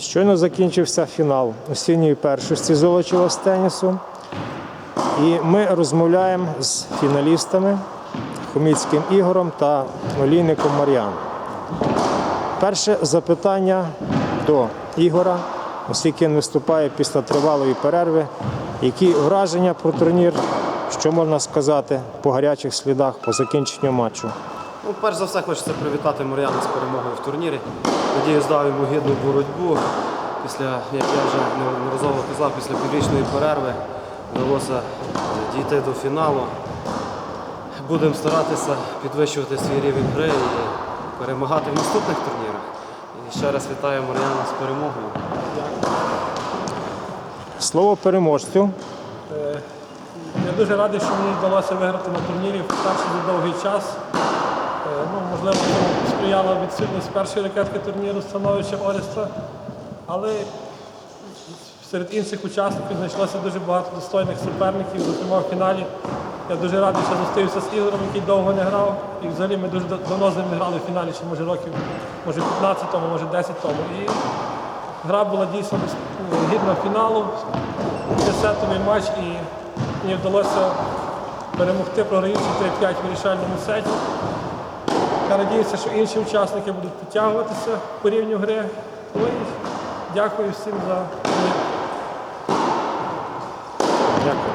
Щойно закінчився фінал осінньої першості золочева з тенісу. І ми розмовляємо з фіналістами Хоміцьким Ігорем та Олійником Мар'яном. Перше запитання до Ігора, оскільки він виступає після тривалої перерви. Які враження про турнір, що можна сказати по гарячих слідах по закінченню матчу? Ну, перш за все, хочеться привітати Мар'яна з перемогою в турнірі. Надіюсь, дав йому гідну боротьбу. Після, як я вже неодноразово казав, після піврічної перерви вдалося дійти до фіналу. Будемо старатися підвищувати свій рівень гри і перемагати в наступних турнірах. І ще раз вітаю Мар'яна з перемогою. Слово переможцю. Е, Я дуже радий, що мені вдалося виграти на турнірі вперше за довгий час. Е, Ну, можливо, сприяла відсутність першої ракетки турніру становища Оріста. Але серед інших учасників знайшлося дуже багато достойних суперників, зокрема в фіналі. Я дуже радий, що зустрівся з Ігорем, який довго не грав. І взагалі ми дуже да- давно з ним грали в фіналі, ще може років, може 15 тому, може 10 тому. І гра була дійсно гідна фіналу. Десятовий матч і мені вдалося перемогти програючи 3-5 в вирішальному сеті. Я надіюся, що інші учасники будуть підтягуватися по рівню гри. Ну Дякую всім за. Дякую.